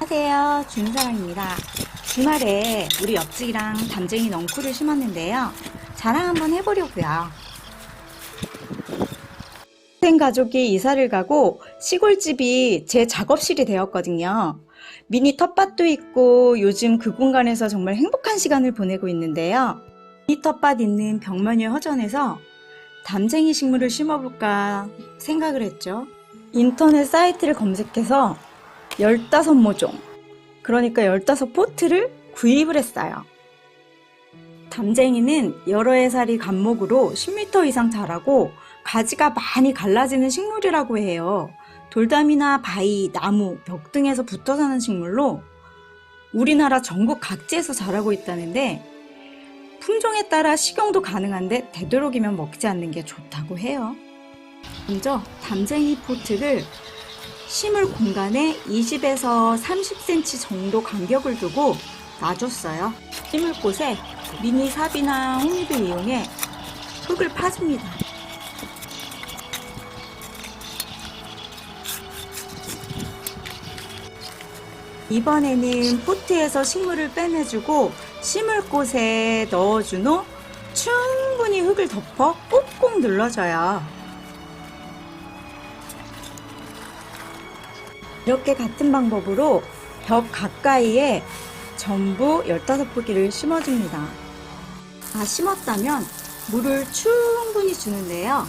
안녕하세요. 준사랑입니다. 주말에 우리 옆집이랑 담쟁이 넝쿨을 심었는데요. 자랑 한번 해보려고요. 생 가족이 이사를 가고 시골집이 제 작업실이 되었거든요. 미니 텃밭도 있고 요즘 그 공간에서 정말 행복한 시간을 보내고 있는데요. 미니 텃밭 있는 벽면의 허전에서 담쟁이 식물을 심어볼까 생각을 했죠. 인터넷 사이트를 검색해서 15모종, 그러니까 15포트를 구입을 했어요. 담쟁이는 여러 해살이 간목으로 10m 이상 자라고 가지가 많이 갈라지는 식물이라고 해요. 돌담이나 바위, 나무, 벽 등에서 붙어 사는 식물로 우리나라 전국 각지에서 자라고 있다는데 품종에 따라 식용도 가능한데 되도록이면 먹지 않는 게 좋다고 해요. 먼저 담쟁이 포트를 심을 공간에 20에서 30cm 정도 간격을 두고 놔줬어요. 심을 곳에 미니 삽이나 홍입을 이용해 흙을 파줍니다. 이번에는 포트에서 식물을 빼내주고 심을 곳에 넣어준 후 충분히 흙을 덮어 꾹꾹 눌러줘요. 이렇게 같은 방법으로 벽 가까이에 전부 15포기를 심어줍니다. 다 심었다면 물을 충분히 주는데요.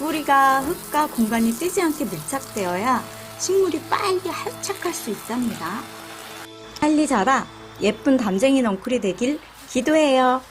뿌리가 흙과 공간이 뜨지 않게 밀착되어야 식물이 빨리 활착할 수 있답니다. 빨리 자라 예쁜 담쟁이 넝쿨이 되길 기도해요.